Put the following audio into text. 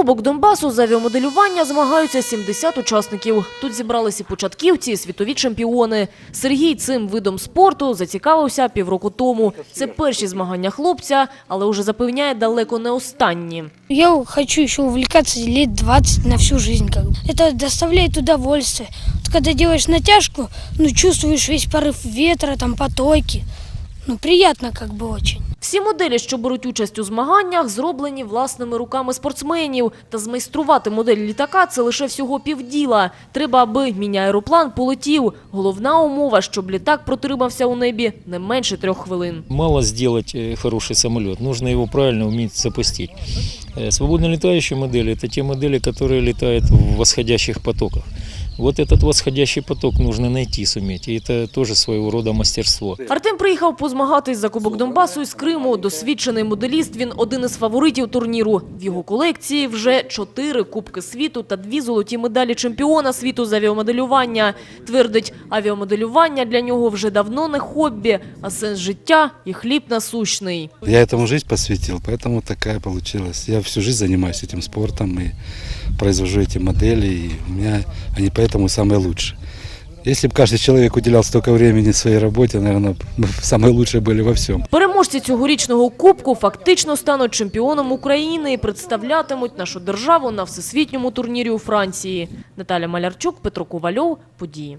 Кубок Донбасу з авіамоделювання змагаються 70 учасників. Тут зібралися початківці, і світові чемпіони. Сергій цим видом спорту зацікавився півроку тому. Це перші змагання хлопця, але уже запевняє далеко не останні. Я хочу еще увлекаться лет 20 на всю жизнь. Как бы. Это доставляет удовольствие. Вот когда делаешь натяжку, ну чувствуешь весь порыв ветра, там потоки. Ну приятно как бы очень. Всі моделі, що беруть участь у змаганнях, зроблені власними руками спортсменів. Та змайструвати модель літака – це лише всього півділа. Треба, аби міні-аероплан полетів. Головна умова, щоб літак протримався у небі не менше трьох хвилин. Мало сделать э, хороший самоліт, потрібно його правильно вміти запустить. Э, Свободно летающие модели – это те модели, которые летают в восходящих потоках. Вот этот восходящий поток нужно найти, суметь, и это тоже своего рода мастерство. Артем приїхав позмагатись за Кубок Донбасу із Криму. Досвідчений моделіст, він один із фаворитів турніру. В його колекції вже чотири Кубки світу та дві золоті медалі чемпіона світу з авіамоделювання. Твердить, авіамоделювання для нього вже давно не хобі, а сенс життя і хліб насущний. Я этому жизнь посвятил, поэтому такая получилась. Я всю жизнь занимаюсь этим спортом и произвожу эти модели, и у меня они поэтому самые лучшие. Если бы каждый человек уделял столько времени своей работе, наверное, мы бы самые лучшие были во всем. Переможці цьогорічного кубку фактично стануть чемпіоном України і представлятимуть нашу державу на всесвітньому турнірі у Франції. Наталя Малярчук, Петро Ковальов. Події.